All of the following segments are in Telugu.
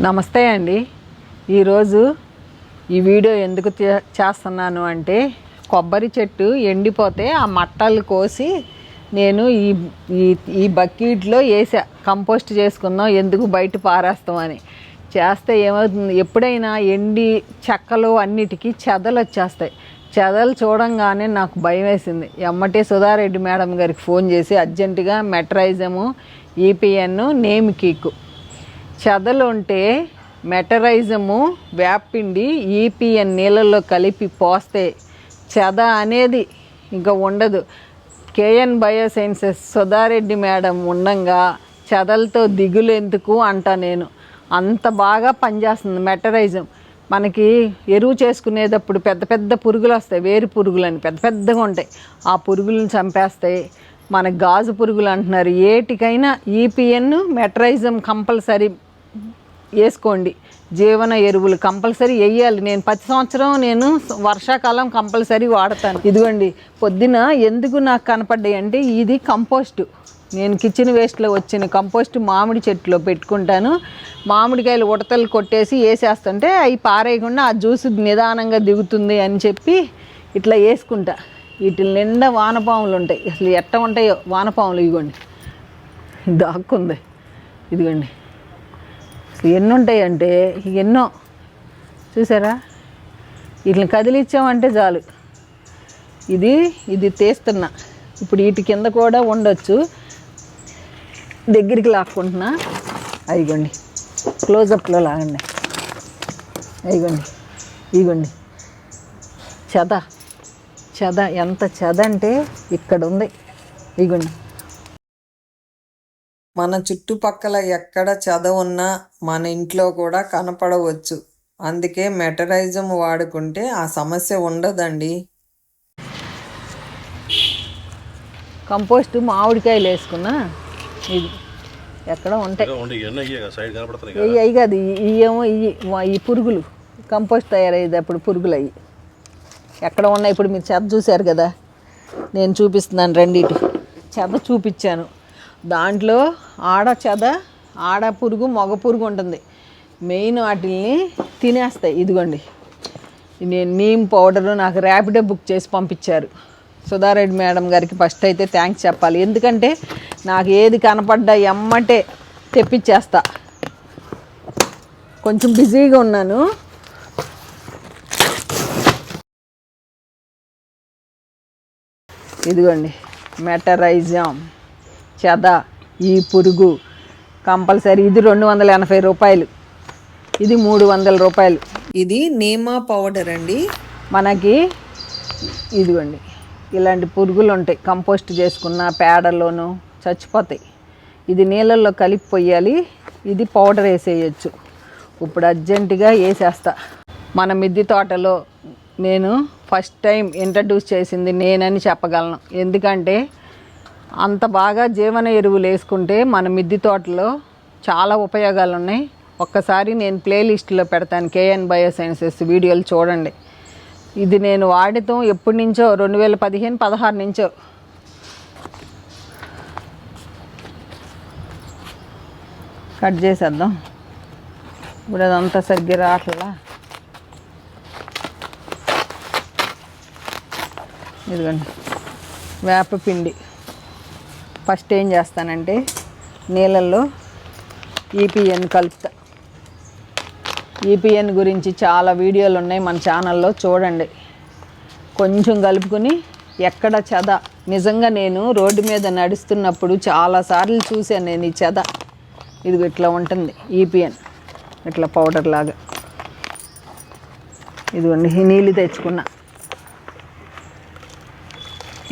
నమస్తే అండి. ఈరోజు ఈ వీడియో ఎందుకు చే- చేస్తున్నాను అంటే కొబ్బరి చెట్టు ఎండిపోతే ఆ మట్టలు కోసి నేను ఈ ఈ ఈ బకెట్లో వేసా కంపోస్ట్ చేసుకుందాం ఎందుకు బయట పారేస్తామని చేస్తే ఏమవుతుంది? ఎప్పుడైనా ఎండి చెక్కలు అన్నిటికీ చెదలు వచ్చేస్తాయి. చెదలు చూడంగానే నాకు భయం వేసింది. ఎమ్మటే సుధారెడ్డి మేడం గారికి ఫోన్ చేసి అర్జెంటుగా మెట్రైజము ఈపీఎన్ నేమ్ కీకు. చెదలు ఉంటే మెటరైజము వేపిండి ఈపిఎన్ నీళ్ళల్లో కలిపి పోస్తే చెద అనేది ఇంకా ఉండదు. కేఎన్ బయోసైన్సెస్ సుధారెడ్డి మేడం ఉండంగా చెదలతో దిగులు ఎందుకు అంటా నేను. అంత బాగా పనిచేస్తుంది మెటరైజం. మనకి ఎరువు చేసుకునేటప్పుడు పెద్ద పెద్ద పురుగులు వస్తాయి వేరు పురుగులు అని పెద్ద పెద్దగా ఉంటాయి. ఆ పురుగులను చంపేస్తాయి మన గాజు పురుగులు అంటున్నారు. ఏటికైనా ఈపీఎన్ మెటరైజం కంపల్సరీ వేసుకోండి. జీవన ఎరువులు కంపల్సరీ వేయాలి. నేను ప్రతి సంవత్సరం నేను వర్షాకాలం కంపల్సరీ వాడతాను. ఇదిగోండి పొద్దున ఎందుకు నాకు కనపడ్డాయి అంటే ఇది కంపోస్టు. నేను కిచెన్ వేస్ట్లో వచ్చిన కంపోస్ట్ మామిడి చెట్టులో పెట్టుకుంటాను. మామిడికాయలు ఉడతలు కొట్టేసి వేసేస్తుంటే అవి పారేయకుండా ఆ జ్యూస్ నిదానంగా దిగుతుంది అని చెప్పి ఇట్లా వేసుకుంటా. వీటి నిండా వానపాములు ఉంటాయి. అసలు ఎట్ట ఉంటాయో వానపాములు ఇదిగోండి. దాక్కుంది. ఇదిగోండి. ఎన్ని ఉంటాయంటే ఎన్నో. చూసారా? వీటిని కదిలిచ్చామంటే చాలు. ఇది ఇది తీస్తున్నా. ఇప్పుడు వీటి కింద కూడా ఉండొచ్చు. దగ్గరికి లాక్కుంటున్నా. అయిగోండి. క్లోజప్లో లాగండి. అయిగోండి. ఇగోండి. చెద. చెద. ఎంత చెద అంటే ఇక్కడ ఉంది ఇగోండి. మన చుట్టుపక్కల ఎక్కడ చదువు ఉన్నా మన ఇంట్లో కూడా కనపడవచ్చు. అందుకే మెటరైజం వాడుకుంటే ఆ సమస్య ఉండదండి. కంపోస్ట్ మామిడికాయలు వేసుకున్నా ఇది ఎక్కడ ఉంటాయి. కదా అవి ఇవేమో ఈ పురుగులు కంపోస్ట్ తయారయ్యేటప్పుడు పురుగులు అవి ఎక్కడ ఉన్నాయి ఇప్పుడు మీరు చెద చూశారు కదా నేను చూపిస్తున్నాను రెండిటి చెద చూపించాను. దాంట్లో ఆడ చెద ఆడ పురుగు మగ పురుగు ఉంటుంది. మెయిన్ వాటిల్ని తినేస్తాయి. ఇదిగోండి. నేను నీమ్ పౌడరు నాకు ర్యాపిడో బుక్ చేసి పంపించారు. సుధారెడ్డి మేడం గారికి ఫస్ట్ అయితే థ్యాంక్స్ చెప్పాలి. ఎందుకంటే నాకు ఏది కనపడ్డా ఎమ్మటే తెప్పించేస్తా. కొంచెం బిజీగా ఉన్నాను. ఇదిగోండి. మెటరైజాం చెద ఈ పురుగు కంపల్సరీ. ఇది రెండు వందల ఎనభై రూపాయలు. ఇది మూడు వందల రూపాయలు. ఇది నీమా పౌడర్ అండి. మనకి ఇదిగోండి. ఇలాంటి పురుగులు ఉంటాయి. కంపోస్ట్ చేసుకున్న పేడలోను చచ్చిపోతాయి. ఇది నీళ్ళల్లో కలిపి పొయ్యాలి. ఇది పౌడర్ వేసేయచ్చు. ఇప్పుడు అర్జెంటుగా వేసేస్తా. మన మిద్దె తోటలో నేను ఫస్ట్ టైం ఇంట్రడ్యూస్ చేసింది నేనని చెప్పగలను. ఎందుకంటే అంత బాగా జీవన ఎరువులు వేసుకుంటే మన మిద్ది తోటలో చాలా ఉపయోగాలు ఉన్నాయి ఒక్కసారి నేను ప్లేలిస్ట్లో పెడతాను కేఎన్ బయోసైన్సెస్ వీడియోలు చూడండి. ఇది నేను వాడటం ఎప్పటి నుంచో? రెండు వేల పదిహేను పదహారు నుంచో. కట్ చేసేద్దాం. ఇప్పుడు అదంతా సరిగ్గా రావట్లా? ఇదిగోండి. వేప పిండి ఫస్ట్ ఏం చేస్తానంటే నీళ్ళల్లో ఈపీఎన్ కలుపుతా. ఈపీఎన్ గురించి చాలా వీడియోలు ఉన్నాయి మన ఛానల్లో చూడండి. కొంచెం కలుపుకొని ఎక్కడ చెద? నిజంగా నేను రోడ్డు మీద నడుస్తున్నప్పుడు చాలాసార్లు చూశాను నేను ఈ చెద. ఇది ఇట్లా ఉంటుంది ఈపీఎన్ ఇట్లా పౌడర్ లాగా. ఇదిగోండి ఈ నీళ్ళు తెచ్చుకున్నా.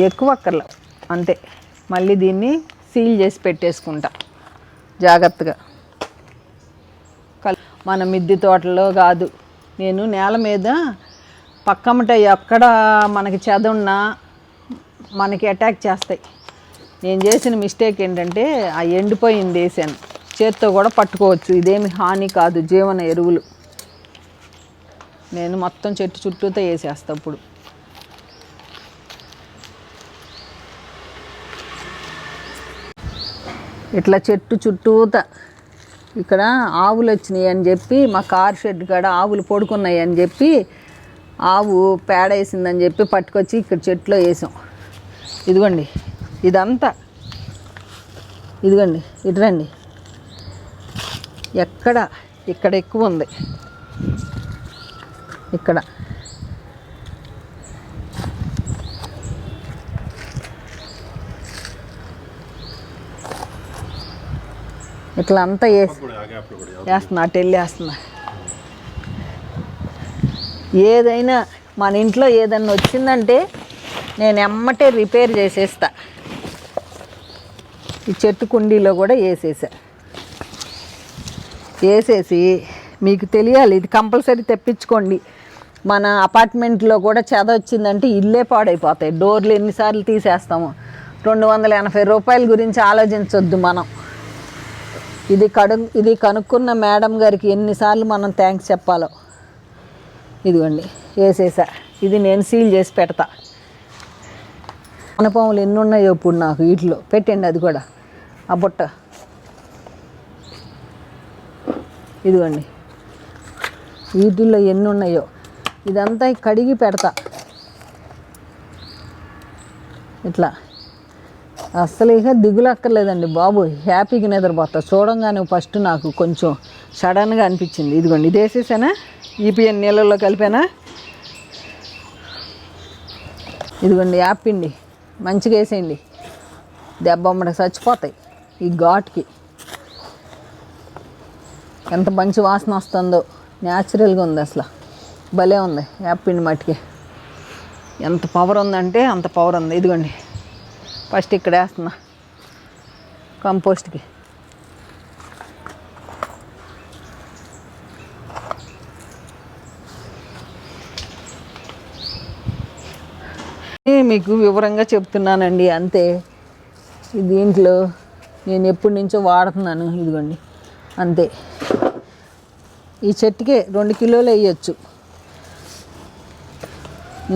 ఎక్కువ అక్కర్ల అంతే. మళ్ళీ దీన్ని సీల్ చేసి పెట్టేసుకుంటా. జాగ్రత్తగా. మన మిద్ది తోటలో కాదు. నేను నేల మీద పక్కమట ఎక్కడ మనకి చెదున్నా మనకి అటాక్ చేస్తాయి. నేను చేసిన మిస్టేక్ ఏంటంటే ఆ ఎండిపోయింది వేసాను. చేత్తో కూడా పట్టుకోవచ్చు. ఇదేమి హాని కాదు జీవన ఎరువులు. నేను మొత్తం చెట్టు చుట్టూతో వేసేస్తా ఇప్పుడు. ఇట్లా చెట్టు చుట్టూత ఇక్కడ ఆవులు వచ్చినాయి అని చెప్పి మా కార్ షెడ్ కాడ ఆవులు పడుకున్నాయి అని చెప్పి ఆవు పేడ వేసిందని చెప్పి పట్టుకొచ్చి ఇక్కడ చెట్లో వేసాం. ఇదిగోండి ఇదంతా. ఇదిగోండి ఇటు రండి. ఎక్కడ ఇక్కడ ఎక్కువ ఉంది. ఇక్కడ. ఇట్లా అంతా వేసి వేస్తున్నా అటు వెళ్ళేస్తున్నా ఏదైనా మన ఇంట్లో ఏదైనా వచ్చిందంటే నేను ఎమ్మటే రిపేర్ చేసేస్తా. ఈ చెట్టు కుండీలో కూడా వేసేసా. వేసేసి మీకు తెలియాలి ఇది కంపల్సరీ తెప్పించుకోండి. మన అపార్ట్మెంట్లో కూడా చెద వచ్చిందంటే ఇల్లే పాడైపోతాయి. డోర్లు ఎన్నిసార్లు తీసేస్తాము. రెండు వందల ఎనభై రూపాయల గురించి ఆలోచించొద్దు మనం. ఇది కడు ఇది కనుక్కున్న మేడం గారికి ఎన్నిసార్లు మనం థ్యాంక్స్ చెప్పాలో. ఇదిగోండి వేసేసా. ఇది నేను సీల్ చేసి పెడతా. అనపాములు ఎన్ని ఉన్నాయో ఇప్పుడు నాకు వీటిలో. పెట్టండి అది కూడా. ఆ బుట్ట. ఇదిగోండి. వీటిల్లో ఎన్ని ఉన్నాయో ఇదంతా కడిగి పెడతా. ఇట్లా. అస్సలు ఇక దిగులు అక్కర్లేదండి బాబు. హ్యాపీగా నిద్రపోతా. చూడంగానే ఫస్ట్ నాకు కొంచెం సడన్గా అనిపించింది. ఇదిగోండి ఇది వేసేసానా? ఈపీఎన్ నీళ్ళల్లో కలిపానా? ఇదిగోండి యాపిండి మంచిగా వేసేయండి. దెబ్బమ్మడ చచ్చిపోతాయి ఈ ఘాట్కి. ఎంత మంచి వాసన వస్తుందో. న్యాచురల్గా ఉంది అసలు. భలే ఉంది యాపిండి మట్టికి. ఎంత పవర్ ఉందంటే అంత పవర్ ఉంది. ఇదిగోండి. ఫస్ట్ ఇక్కడ వేస్తున్నా. కంపోస్ట్కి. మీకు వివరంగా చెప్తున్నానండి అంతే. దీంట్లో నేను ఎప్పటి నుంచో వాడుతున్నాను ఇదిగోండి అంతే. ఈ చెట్టుకే రెండు కిలోలు వేయచ్చు.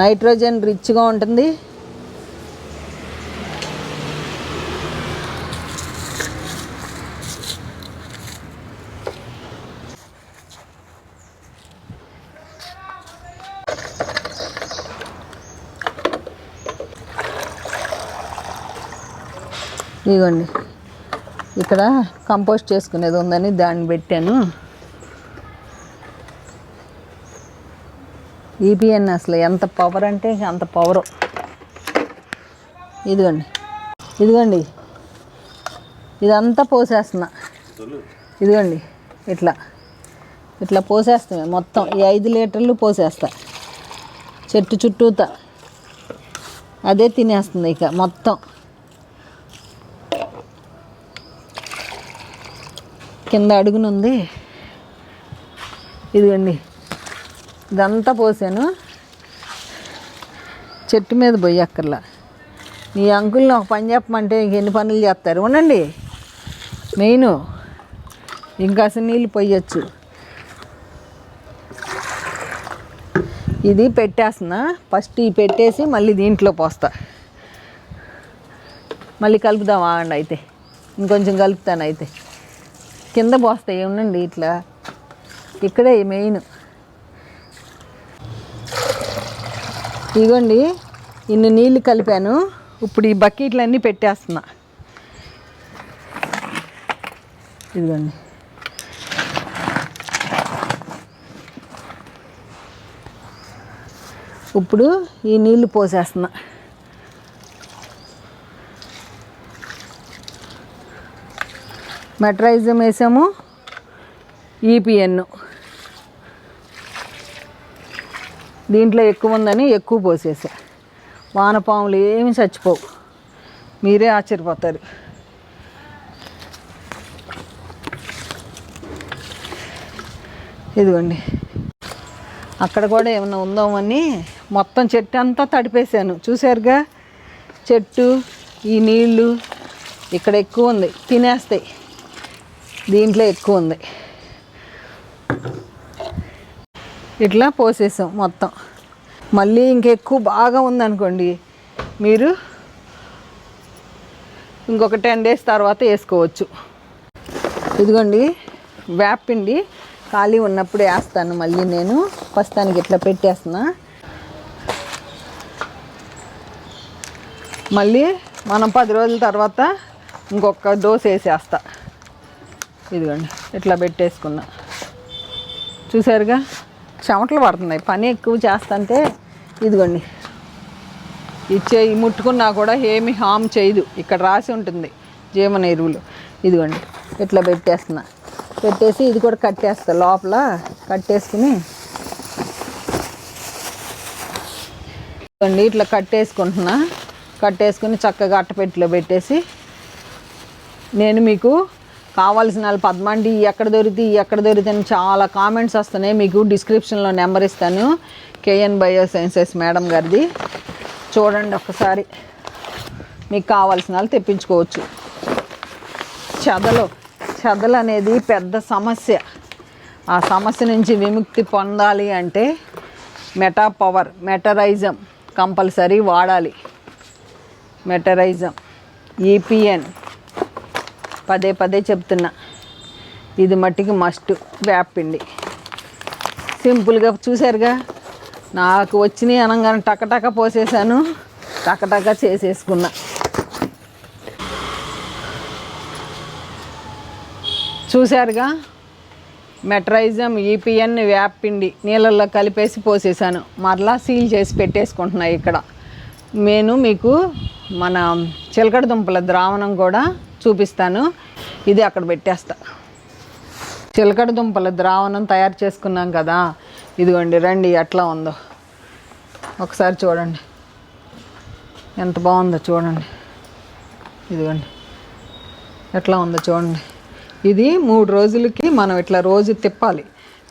నైట్రోజన్ రిచ్గా ఉంటుంది ఇదిగోండి ఇక్కడ కంపోస్ట్ చేసుకునేది ఉందని దాన్ని పెట్టాను. ఈపీఎన్ అసలు ఎంత పవర్ అంటే అంత పవర్ ఇదిగోండి. ఇదిగోండి. ఇదంతా పోసేస్తున్నా. ఇదిగోండి. ఇట్లా. ఇట్లా పోసేస్తామే మొత్తం. ఈ ఐదు లీటర్లు పోసేస్తా. చెట్టు చుట్టూతా. అదే తినేస్తుంది ఇక మొత్తం. కింద అడుగునుంది ఇదిగోండి. ఇదంతా పోసాను. చెట్టు మీద పోయక్కర్లా. నీ అంకుల్ని ఒక పని చెప్పమంటే ఇంక ఎన్ని పనులు చేస్తారు? ఉండండి. మెయిన్. ఇంకా అసలు నీళ్ళు పోయొచ్చు. ఇది పెట్టేస్తున్నా. ఫస్ట్ ఈ పెట్టేసి మళ్ళీ దీంట్లో పోస్తా. మళ్ళీ కలుపుదాం అండి అయితే. ఇంకొంచెం కలుపుతాను అయితే. కింద పోస్తాయి ఉండండి ఇట్లా? ఇక్కడే మెయిన్. ఇదిగోండి ఇన్ని నీళ్ళు కలిపాను. ఇప్పుడు ఈ బకెట్లన్నీ పెట్టేస్తున్నా. ఇదిగోండి. ఇప్పుడు ఈ నీళ్ళు పోసేస్తున్నా. మెట్రైజం వేసాము. ఈపిఎన్ దీంట్లో ఎక్కువ ఉందని ఎక్కువ పోసేసా. వానపాములు ఏమి చచ్చిపోవు. మీరే ఆశ్చర్యపోతారు. ఇదిగోండి. అక్కడ కూడా ఏమైనా ఉందామని మొత్తం చెట్టు అంతా తడిపేశాను. చూసారుగా చెట్టు ఈ నీళ్ళు ఇక్కడ ఎక్కువ ఉంది. తినేస్తాయి. దీంట్లో ఎక్కువ ఉంది. ఇట్లా పోసేసాం మొత్తం. మళ్ళీ ఇంకెక్కువ బాగా ఉందనుకోండి మీరు ఇంకొక టెన్ డేస్ తర్వాత వేసుకోవచ్చు. ఇదిగోండి వేపిండి ఖాళీ ఉన్నప్పుడు వేస్తాను. మళ్ళీ నేను ప్రస్తుతానికి ఇట్లా పెట్టేస్తున్నా. మళ్ళీ మనం పది రోజుల తర్వాత ఇంకొక డోస్ వేసేస్తా. ఇదిగోండి ఇట్లా పెట్టేసుకున్నా. చూసారుగా? చెమటలు పడుతున్నాయి. పని ఎక్కువ చేస్తుంటే ఇదిగోండి. ఇచ్చే ముట్టుకున్నా కూడా ఏమి హామ్ చేయదు. ఇక్కడ రాసి ఉంటుంది జీవన ఎరువులు. ఇదిగోండి ఇట్లా పెట్టేస్తున్నా. పెట్టేసి ఇది కూడా కట్టేస్తా లోపల కట్టేసుకుని ఇదిగోండి ఇట్లా కట్టేసుకుంటున్నా. కట్టేసుకుని చక్కగా అట్టపెట్టిలో పెట్టేసి నేను మీకు కావాల్సిన వాళ్ళు పద్మండి ఎక్కడ దొరికితే ఎక్కడ దొరికితే అని చాలా కామెంట్స్ వస్తున్నాయి. మీకు డిస్క్రిప్షన్లో నెంబర్ ఇస్తాను. కేఎన్ బయో సైన్సెస్ మేడం గారిది. చూడండి ఒకసారి మీకు కావాల్సిన వాళ్ళు తెప్పించుకోవచ్చు. చెదలు. చెదలు అనేది పెద్ద సమస్య. ఆ సమస్య నుంచి విముక్తి పొందాలి అంటే మెటా పవర్ మెటరైజం కంపల్సరీ వాడాలి. మెటరైజం ఈపిఎన్ పదే పదే చెప్తున్నా. ఇది మట్టికి మస్ట్ వేపపిండి సింపుల్గా చూసారుగా? నాకు వచ్చినాయి అనగానే టకటక పోసేసాను. టకటక చేసేసుకున్నా. చూశారుగా మెట్రైజం ఈపిఎన్ వేపిండి నీళ్ళల్లో కలిపేసి పోసేసాను. మరలా సీల్ చేసి పెట్టేసుకుంటున్నాయి ఇక్కడ. నేను మీకు మన చిలకడ దుంపల ద్రావణం కూడా చూపిస్తాను. ఇది అక్కడ పెట్టేస్తా. చిలకడ దుంపల ద్రావణం తయారు చేసుకున్నాం కదా. ఇదిగోండి రండి ఎట్లా ఉందో. ఒకసారి చూడండి. ఎంత బాగుందో చూడండి. ఇదిగోండి. ఎట్లా ఉందో చూడండి. ఇది మూడు రోజులకి మనం ఇట్లా రోజు తిప్పాలి.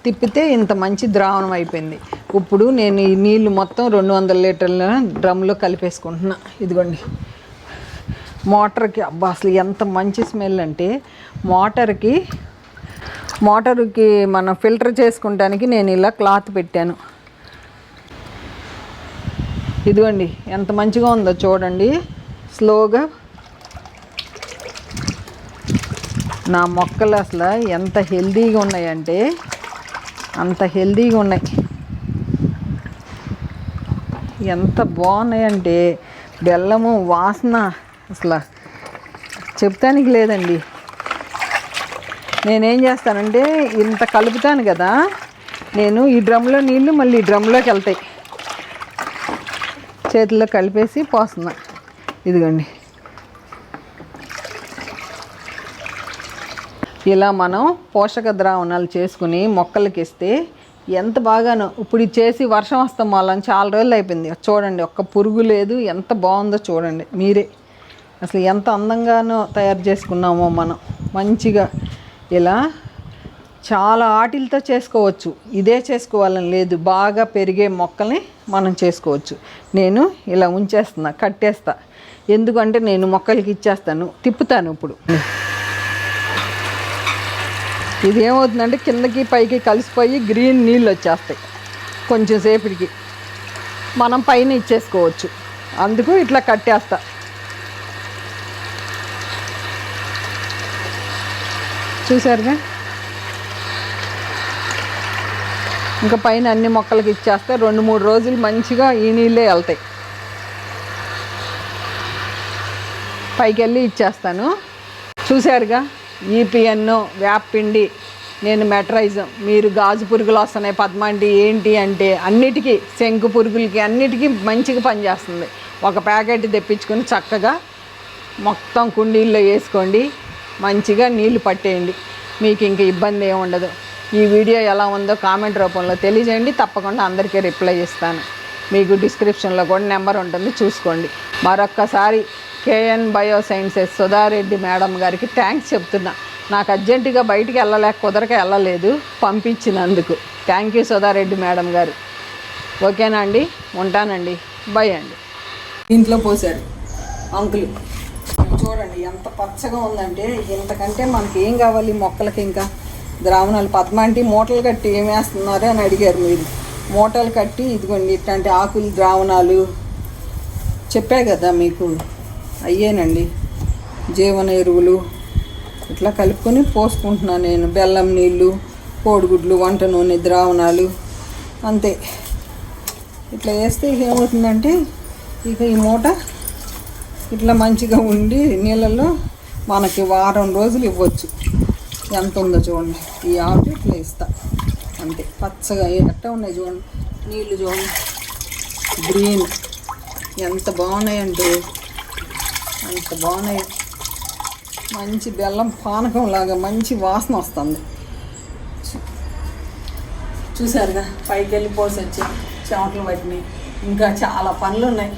తిప్పితే ఇంత మంచి ద్రావణం అయిపోయింది. ఇప్పుడు నేను ఈ నీళ్ళు మొత్తం రెండు వందల లీటర్ల డ్రమ్లో కలిపేసుకుంటున్నా. ఇదిగోండి. మోటార్కి అబ్బా అసలు ఎంత మంచి స్మెల్ అంటే మోటార్కి మోటార్కి మనం ఫిల్టర్ చేసుకుంటానికి నేను ఇలా క్లాత్ పెట్టాను. ఇదిగోండి ఎంత మంచిగా ఉందో చూడండి. స్లోగా. నా మొక్కలు అసలు ఎంత హెల్దీగా ఉన్నాయంటే అంత హెల్దీగా ఉన్నాయి. ఎంత బాగున్నాయంటే బెల్లము వాసన అసలు చెప్తానికి లేదండి. నేనేం చేస్తానంటే ఇంత కలుపుతాను కదా నేను ఈ డ్రమ్లో నీళ్ళు మళ్ళీ ఈ డ్రమ్లోకి వెళ్తాయి. చేతిలో కలిపేసి పోస్తున్నా. ఇదిగోండి. ఇలా మనం పోషక ద్రావణాలు చేసుకుని మొక్కలకి ఇస్తే ఎంత బాగానో. ఇప్పుడు ఇది చేసి వర్షం వస్తాం మళ్ళీ చాలా రోజులు అయిపోయింది. చూడండి ఒక్క పురుగు లేదు. ఎంత బాగుందో చూడండి. మీరే. అసలు ఎంత అందంగానో తయారు చేసుకున్నామో మనం. మంచిగా ఇలా చాలా ఆటిలతో చేసుకోవచ్చు. ఇదే చేసుకోవాలని లేదు. బాగా పెరిగే మొక్కల్ని మనం చేసుకోవచ్చు. నేను ఇలా ఉంచేస్తున్నా కట్టేస్తా. ఎందుకంటే నేను మొక్కలకి ఇచ్చేస్తాను. తిప్పుతాను ఇప్పుడు. ఇది ఏమవుతుందంటే కిందకి పైకి కలిసిపోయి గ్రీన్ నీళ్ళు వచ్చేస్తాయి కొంచెం సేపటికి మనం పైన ఇచ్చేసుకోవచ్చు. అందుకు ఇట్లా కట్టేస్తా. చూసారుగా ఇంకా పైన అన్ని మొక్కలకి ఇచ్చేస్తే రెండు మూడు రోజులు మంచిగా ఈ నీళ్ళే వెళ్తాయి. పైకి వెళ్ళి ఇచ్చేస్తాను. చూసారుగా ఈపిఎన్ వేపపిండి నేను మెట్రైజం. మీరు గాజు పురుగులు వస్తున్నాయి పద్మాంటి ఏంటి అంటే అన్నిటికీ శంకు పురుగులకి అన్నిటికీ మంచిగా పనిచేస్తుంది. ఒక ప్యాకెట్ తెప్పించుకొని చక్కగా మొత్తం కుండీల్లో వేసుకోండి. మంచిగా నీళ్ళు పట్టేయండి. మీకు ఇంక ఇబ్బంది ఏమి ఉండదు. ఈ వీడియో ఎలా ఉందో కామెంట్ రూపంలో తెలియజేయండి. తప్పకుండా అందరికీ రిప్లై ఇస్తాను. మీకు డిస్క్రిప్షన్లో కూడా నెంబర్ ఉంటుంది. చూసుకోండి. మరొక్కసారి KN bio sciences Sudha Reddy madam గారికి థ్యాంక్స్ చెప్తున్నా. నాకు అర్జెంటుగా బయటికి వెళ్ళలేక కుదరక వెళ్ళలేదు. పంపించినందుకు. థ్యాంక్ యూ సుధారెడ్డి మేడం గారు. ఓకేనా అండి? ఉంటానండి. బై అండి. ఇంట్లో పోసారు అంకులు. చూడండి ఎంత పచ్చగా ఉందంటే ఇంతకంటే మనకి ఏం కావాలి మొక్కలకి ఇంకా? ద్రావణాలు పద్మాంటి మూటలు కట్టి ఏం వేస్తున్నారు అని అడిగారు మీరు. మూటలు కట్టి ఇదిగోండి ఇట్లాంటి ఆకులు ద్రావణాలు చెప్పా కదా మీకు. అయ్యేనండి. జీవన ఎరువులు ఇట్లా కలుపుకొని పోసుకుంటున్నాను నేను. బెల్లం నీళ్ళు కోడిగుడ్లు వంట నూనె ద్రావణాలు అంతే. ఇట్లా వేస్తే ఏమవుతుందంటే ఇక ఈ మూట ఇట్లా మంచిగా ఉండి నీళ్ళల్లో మనకి వారం రోజులు ఇవ్వచ్చు. ఎంత ఉందో చూడండి. ఈ ఆకు ఇట్లా ఇస్తా. అంతే. పచ్చగా ఎట్ట ఉన్నాయి చూడండి. నీళ్ళు చూడండి. గ్రీన్. ఎంత బాగున్నాయండి అంత బాగున్నాయి. మంచి బెల్లం పానకం లాగా మంచి వాసన వస్తుంది. చూసారుగా పైకి వెళ్ళి పోసి వచ్చి చెమటలు పట్టినాయి. ఇంకా చాలా పనులు ఉన్నాయి.